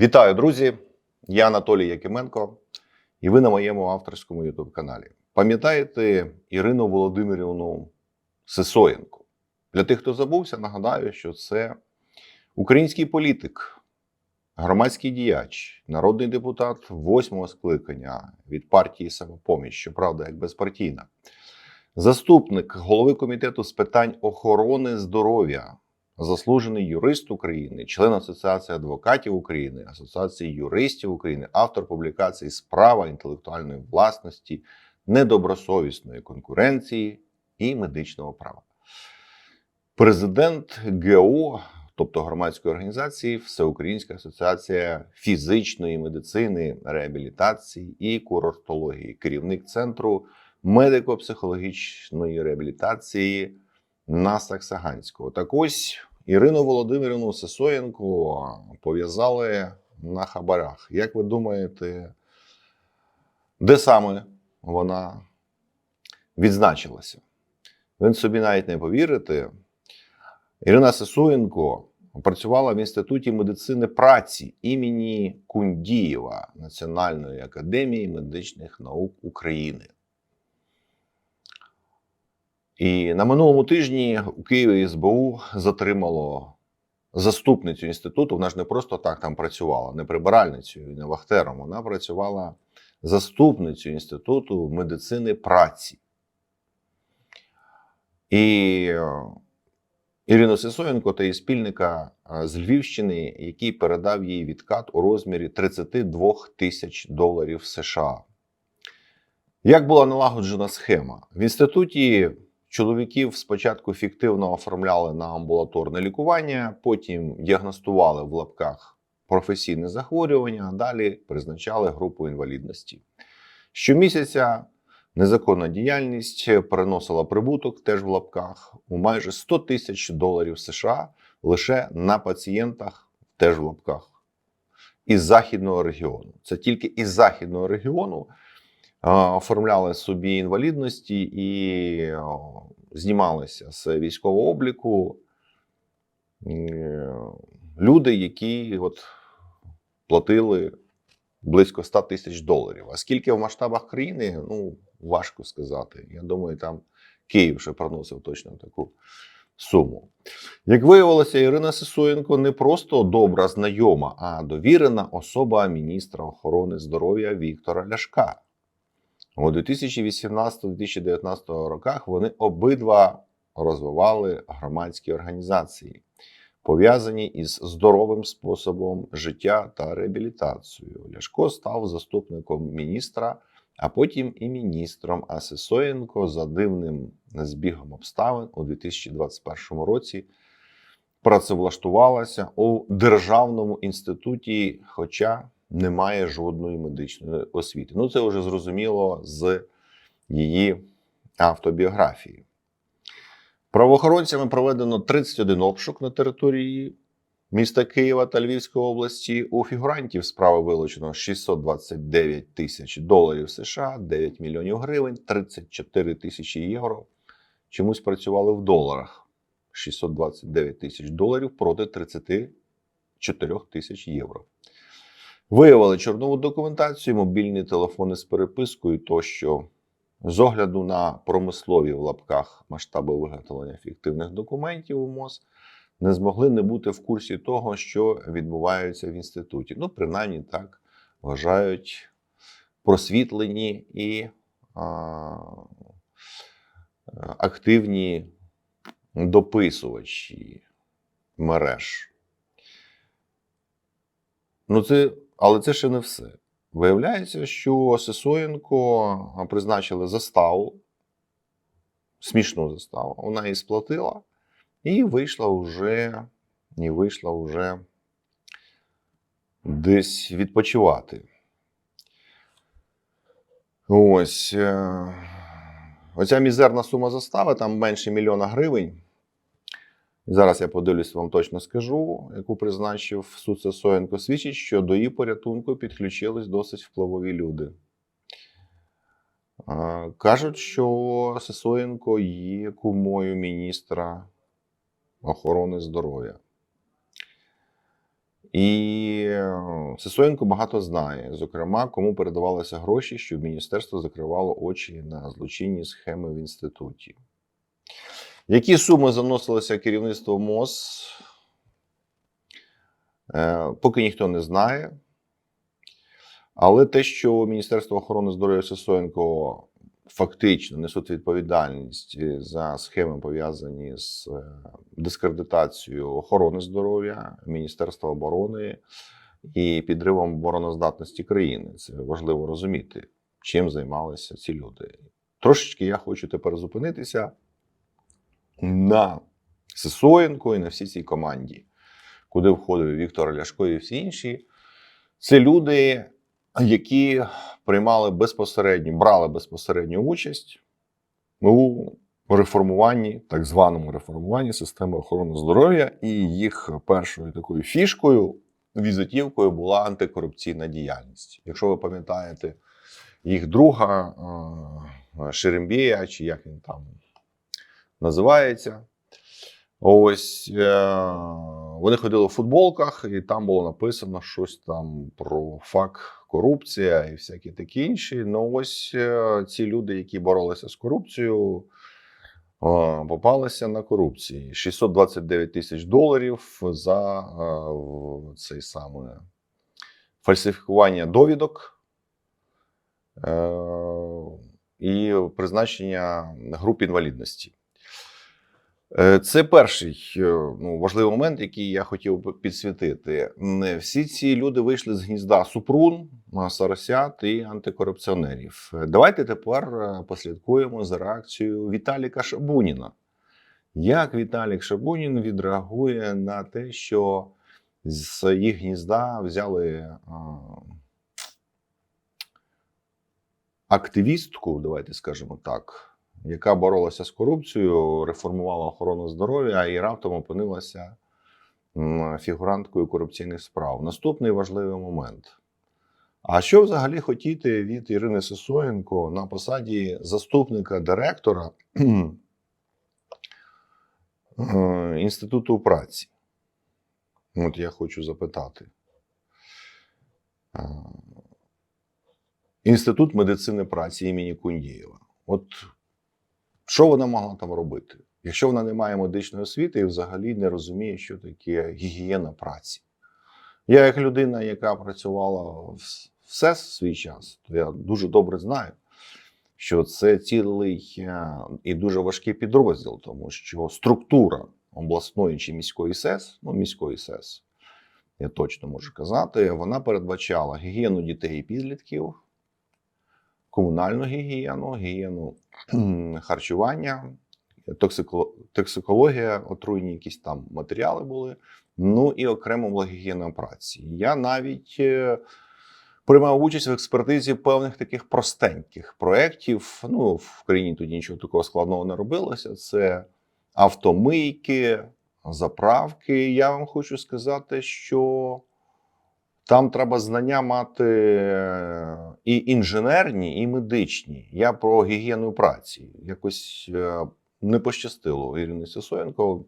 Вітаю, друзі! Я Анатолій Якименко, і ви на моєму авторському youtube каналі. Пам'ятаєте Ірину Володимирівну Сисоєнко? Для тих, хто забувся, нагадаю, що це український політик, громадський діяч, народний депутат восьмого скликання від партії Самопоміч, щоправда, як безпартійна, заступник голови комітету з питань охорони здоров'я заслужений юрист України, член Асоціації адвокатів України, Асоціації юристів України, автор публікацій Справа інтелектуальної власності, недобросовісної конкуренції і медичного права. Президент ГО, тобто громадської організації, Всеукраїнська асоціація фізичної медицини, реабілітації і курортології, керівник центру медико-психологічної реабілітації на Саксаганського. Так ось Ірину Володимирівну Сисоєнко пов'язали на хабарах. Як ви думаєте, де саме вона відзначилася? Ви собі навіть не повірите. Ірина Сисоєнко працювала в Інституті медицини праці імені Кундієва Національної академії медичних наук України. І на минулому тижні у Києві СБУ затримало заступницю інституту. Вона ж не просто так там працювала, не прибиральницею не вахтером. Вона працювала заступницею інституту медицини праці. І е, Ірину Сисоєнко та її спільника е, з Львівщини, який передав їй відкат у розмірі 32 тисяч доларів США. Як була налагоджена схема? В інституті чоловіків спочатку фіктивно оформляли на амбулаторне лікування, потім діагностували в лапках професійне захворювання, а далі призначали групу інвалідності. Щомісяця незаконна діяльність приносила прибуток теж в лапках у майже 100 тисяч доларів США лише на пацієнтах теж в лапках із західного регіону. Це тільки із західного регіону оформляли собі інвалідності і знімалися з військового обліку е, люди, які от платили близько 100 тисяч доларів. А скільки в масштабах країни, ну важко сказати. Я думаю, там Київ ще проносив точно таку суму. Як виявилося, Ірина Сисоєнко не просто добра знайома, а довірена особа міністра охорони здоров'я Віктора Ляшка. У 2018-2019 роках вони обидва розвивали громадські організації, пов'язані із здоровим способом життя та реабілітацією. Ляшко став заступником міністра, а потім і міністром. А Сисоєнко за дивним збігом обставин у 2021 році працевлаштувалася у державному інституті, хоча немає жодної медичної освіти. Ну, це вже зрозуміло з її автобіографії. Правоохоронцями проведено 31 обшук на території міста Києва та Львівської області. У фігурантів справи вилучено 629 тисяч доларів США, 9 мільйонів гривень, 34 тисячі євро. Чомусь працювали в доларах. 629 тисяч доларів проти 34 тисяч євро. Виявили чорнову документацію, мобільні телефони з перепискою тощо. З огляду на промислові в лапках масштаби виготовлення фіктивних документів у МОЗ не змогли не бути в курсі того, що відбувається в інституті. Ну, принаймні так вважають просвітлені і а, активні дописувачі мереж. Ну, це, але це ще не все. Виявляється, що Сисоєнко призначили заставу, смішну заставу. Вона її сплатила і вийшла вже, і вийшла вже десь відпочивати. Ось. е, Оця мізерна сума застави, там менше мільйона гривень. Зараз я подивлюсь, вам точно скажу, яку призначив суд Сисоєнко, свідчить, що до її порятунку підключились досить впливові люди. Кажуть, що Сисоєнко є кумою міністра охорони здоров'я. І Сисоєнко багато знає, зокрема, кому передавалися гроші, щоб міністерство закривало очі на злочинні схеми в інституті. Які суми заносилися керівництво МОЗ, е, поки ніхто не знає. Але те, що Міністерство охорони здоров'я Сисоєнко фактично несуть відповідальність за схеми, пов'язані з е, дискредитацією охорони здоров'я, Міністерства оборони і підривом обороноздатності країни. Це важливо розуміти, чим займалися ці люди. Трошечки я хочу тепер зупинитися на Сисоєнко і на всій цій команді, куди входив Віктор Ляшко і всі інші. Це люди, які приймали безпосередньо, брали безпосередню участь у реформуванні, так званому реформуванні системи охорони здоров'я, і їх першою такою фішкою, візитівкою була антикорупційна діяльність. Якщо ви пам'ятаєте їх друга е, Шерембія, чи як він там називається. Ось е, вони ходили в футболках, і там було написано щось там про факт корупція і всякі такі інші. Ну ось е, ці люди, які боролися з корупцією, е, попалися на корупції. 629 тисяч доларів за е, цей саме фальсифікування довідок. Е, і призначення груп інвалідності. Е, Це перший е, ну, важливий момент, який я хотів би підсвітити. Всі ці люди вийшли з гнізда Супрун, а, Соросят і антикорупціонерів. Е, Давайте тепер е, послідкуємо за реакцією Віталіка Шабуніна. Як Віталік Шабунін відреагує на те, що з їх гнізда взяли активістку, давайте скажемо так, яка боролася з корупцією, реформувала охорону здоров'я і раптом опинилася фігуранткою корупційних справ. Наступний важливий момент. А що взагалі хотіти від Ірини Сисоєнко на посаді заступника директора Інституту праці? От я хочу запитати. Е, Інститут медицини праці імені Кундієва. От що вона могла там робити? Якщо вона не має медичної освіти і взагалі не розуміє, що таке гігієна праці. Я, як людина, яка працювала в- все свій час, то я дуже добре знаю, що це цілий е, і дуже важкий підрозділ, тому що структура обласної чи міської СЕС, ну міської СЕС, я точно можу казати, вона передбачала гігієну дітей і підлітків, комунальну гігієну, гігієну харчування, токсикологія, отруйні якісь там матеріали були. Ну і окремо була гігієна праці. Я навіть е, приймав участь в експертизі певних таких простеньких проєктів. Ну, в країні тоді нічого такого складного не робилося. Це автомийки, заправки. Я вам хочу сказати, що там треба знання мати е, і інженерні, і медичні. Я про гігієну праці. Якось е, не пощастило Ірині Сисоєнко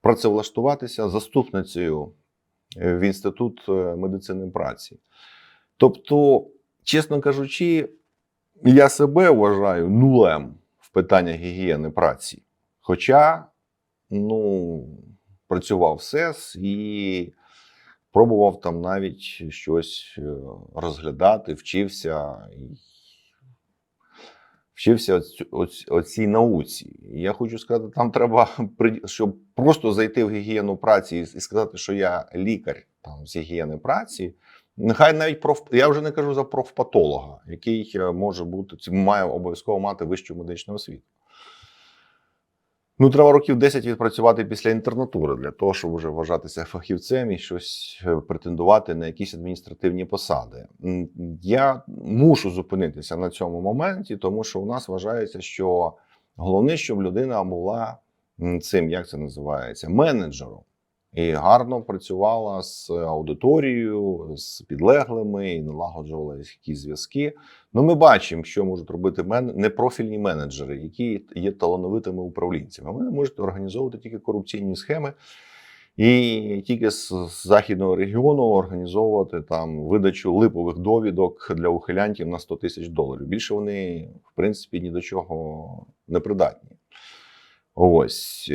працевлаштуватися заступницею е, в інститут медицини праці. Тобто, чесно кажучи, я себе вважаю нулем в питаннях гігієни праці. Хоча ну, працював в СЕС і пробував там навіть щось е, розглядати, вчився. Вчився оцій науці. Я хочу сказати, там треба, щоб просто зайти в гігієну праці і і сказати, що я лікар там, з гігієни праці. Нехай навіть проф... я вже не кажу за профпатолога, який е, може бути, має обов'язково мати вищу медичну освіту. Ну, треба років 10 відпрацювати після інтернатури для того, щоб вже вважатися фахівцем і щось е, претендувати на якісь адміністративні посади. Я мушу зупинитися на цьому моменті, тому що у нас вважається, що головне, щоб людина була цим, як це називається, менеджером. І гарно працювала з аудиторією, з підлеглими, і налагоджувала якісь зв'язки. Ну, ми бачимо, що можуть робити мен... непрофільні менеджери, які є талановитими управлінцями. Вони можуть організовувати тільки корупційні схеми і тільки з західного регіону організовувати там видачу липових довідок для ухилянтів на 100 тисяч доларів. Більше вони, в принципі, ні до чого не придатні. Ось.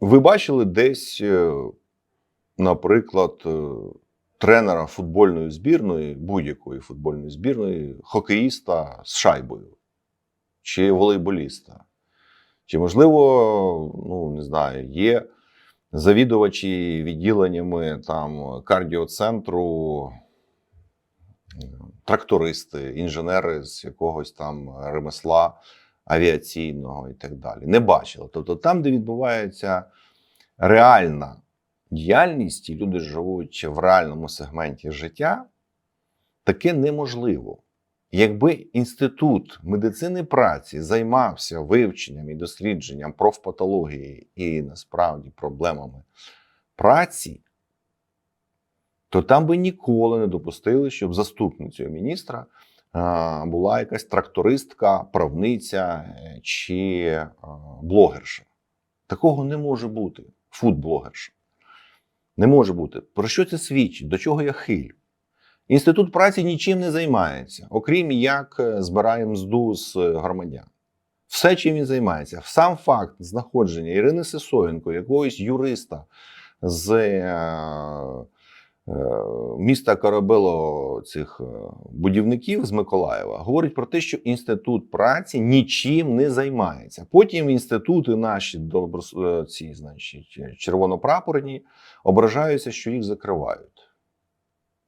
Ви бачили десь, е, наприклад, е, тренера футбольної збірної, будь-якої футбольної збірної, хокеїста з шайбою чи волейболіста? Чи, можливо, ну не знаю, є завідувачі відділеннями там кардіоцентру, трактористи, інженери з якогось там ремесла авіаційного і так далі. Не бачили. Тобто, там, де відбувається реальна діяльність, і люди живуть в реальному сегменті життя, таке неможливо. Якби інститут медицини праці займався вивченням і дослідженням профпатології і насправді проблемами праці, то там би ніколи не допустили, щоб заступницею міністра була якась трактористка, правниця е, чи блогерша. Такого не може бути. Фудблогерша. Не може бути. Про що це свідчить? До чого я хилю? Інститут праці нічим не займається, окрім як е, збирає мзду з е, громадян. Все, чим він займається, сам факт знаходження Ірини Сисоєнко, якогось юриста з е, е, міста Корабело цих е, будівників з Миколаєва, говорить про те, що інститут праці нічим не займається. Потім інститути наші доброс- е, ці, значить, червонопрапорні ображаються, що їх закривають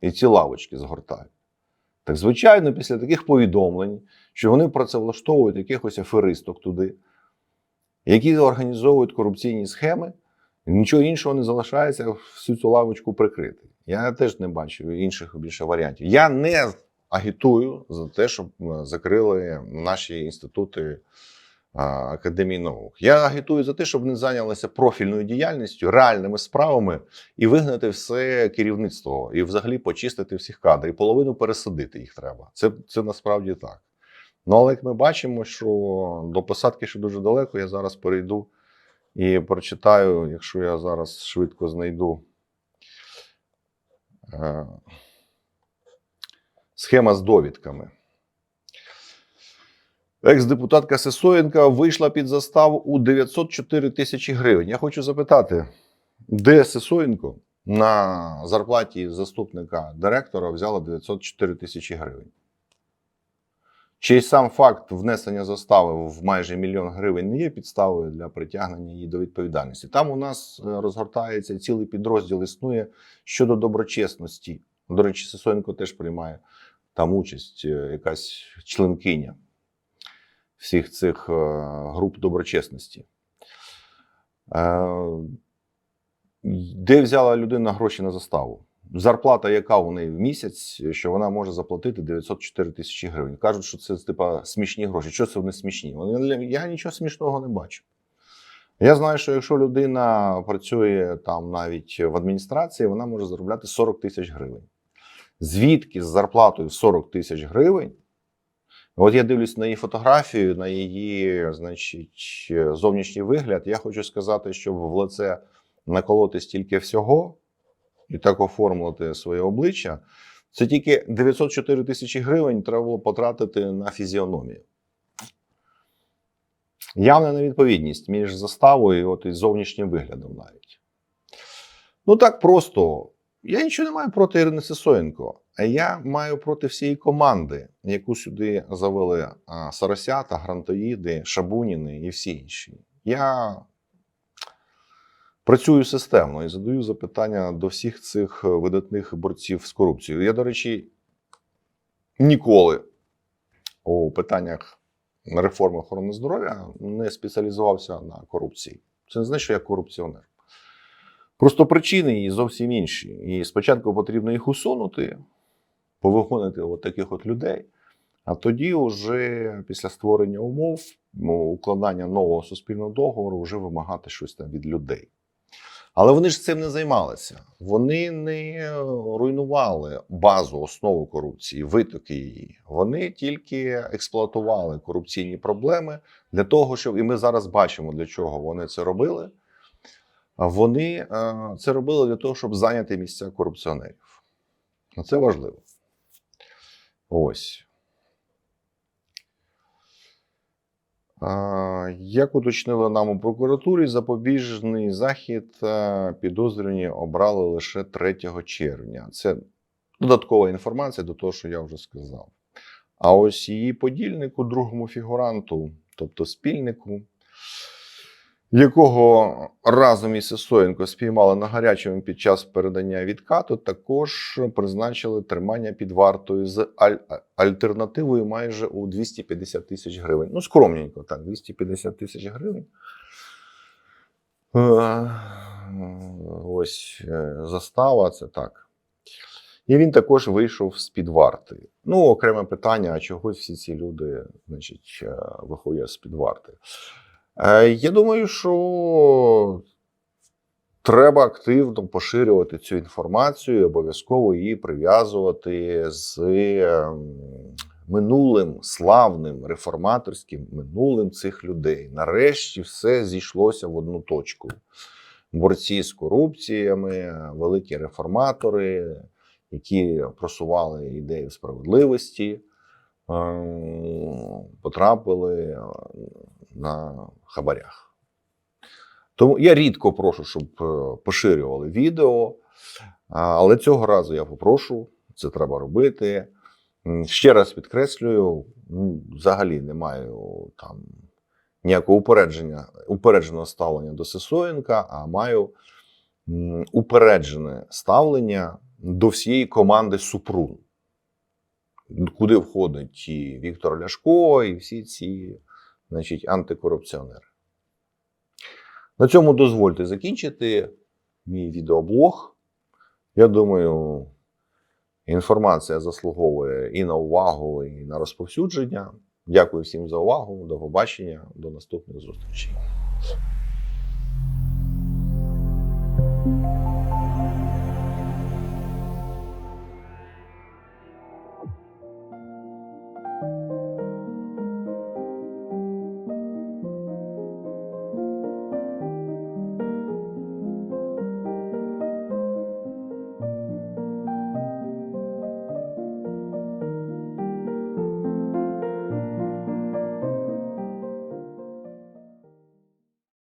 і ці лавочки згортають. Так, звичайно, після таких повідомлень, що вони працевлаштовують якихось аферисток туди, які організовують корупційні схеми, нічого іншого не залишається всю цю лавочку прикрити. Я теж не бачу інших більше варіантів. Я не агітую за те, щоб е, закрили наші інститути Академії наук. Я агітую за те, щоб вони зайнялися профільною діяльністю, реальними справами і вигнати все керівництво, і взагалі почистити всіх кадрів. Половину пересадити їх треба. Це, це насправді так. Ну, але як ми бачимо, що до посадки ще дуже далеко, я зараз перейду і прочитаю, якщо я зараз швидко знайду. е, Схема з довідками. Екс-депутатка Сисоєнка вийшла під заставу у 904 тисячі гривень. Я хочу запитати, де Сисоєнко на зарплаті заступника директора взяла 904 тисячі гривень? Чи й сам факт внесення застави в майже мільйон гривень не є підставою для притягнення її до відповідальності? Там у нас е, розгортається цілий підрозділ існує щодо доброчесності. До речі, Сисоєнко теж приймає там участь, е, якась членкиня всіх цих е, груп доброчесності. Де взяла людина гроші на заставу? Зарплата, яка у неї в місяць, що вона може заплатити 904 тисячі гривень. Кажуть, що це типа смішні гроші. Що це вони смішні? Вони- Я нічого смішного не бачу. Я знаю, що якщо людина працює там навіть в адміністрації, вона може заробляти 40 тисяч гривень. Звідки з зарплатою 40 тисяч гривень От я дивлюсь на її фотографію, на її, значить, зовнішній вигляд. Я хочу сказати, щоб в лице наколоти стільки всього і так оформити своє обличчя. Це тільки 904 тисячі гривень треба було потратити на фізіономію. Явна невідповідність між заставою от і зовнішнім виглядом навіть. Ну так просто. Я нічого не маю проти Ірини Сисоєнко. А я маю проти всієї команди, яку сюди завели а, Сарасята, Грантоїди, Шабуніни і всі інші. Я працюю системно і задаю запитання до всіх цих видатних борців з корупцією. Я, до речі, ніколи у питаннях реформи охорони здоров'я не спеціалізувався на корупції. Це не значить, що я корупціонер. Просто причини її зовсім інші. І спочатку потрібно їх усунути, повигонити от таких от людей. А тоді, вже після створення умов, укладання нового суспільного договору, вже вимагати щось там від людей. Але вони ж цим не займалися. Вони не руйнували базу, основу корупції, витоки її. Вони тільки експлуатували корупційні проблеми для того, щоб і ми зараз бачимо, для чого вони це робили. Вони е, це робили для того, щоб зайняти місця корупціонерів. Це важливо. Ось. Як уточнили нам у прокуратурі, запобіжний захід підозрювані обрали лише 3 червня. Це додаткова інформація до того, що я вже сказав. А ось її подільнику, другому фігуранту, тобто спільнику, якого разом із Сисоєнко спіймали на гарячому під час передання відкату, також призначили тримання під вартою з аль- альтернативою майже у 250 тисяч гривень. Ну, скромненько, так, 250 тисяч гривень. Е, Ось е, застава, це так. І він також вийшов з під варти. Ну, окреме питання: а чого всі ці люди, значить, е, виходять з під варти? Е, Я думаю, що треба активно поширювати цю інформацію обов'язково її прив'язувати з ем, минулим славним реформаторським минулим цих людей. Нарешті все зійшлося в одну точку. Борці з корупціями, великі реформатори, які просували ідею справедливості, ем, потрапили на хабарях. Тому я рідко прошу, щоб е, поширювали відео, але цього разу я попрошу, це треба робити. Ще раз підкреслюю, м, взагалі не маю там ніякого упередження, упередженого ставлення до Сисоєнка, а маю упереджене ставлення до всієї команди Супрун, куди входить і Віктор Ляшко, і всі ці значить, антикорупціонер. На цьому дозвольте закінчити мій відеоблог. Я думаю, інформація заслуговує і на увагу, і на розповсюдження. Дякую всім за увагу. До побачення, до наступних зустрічей.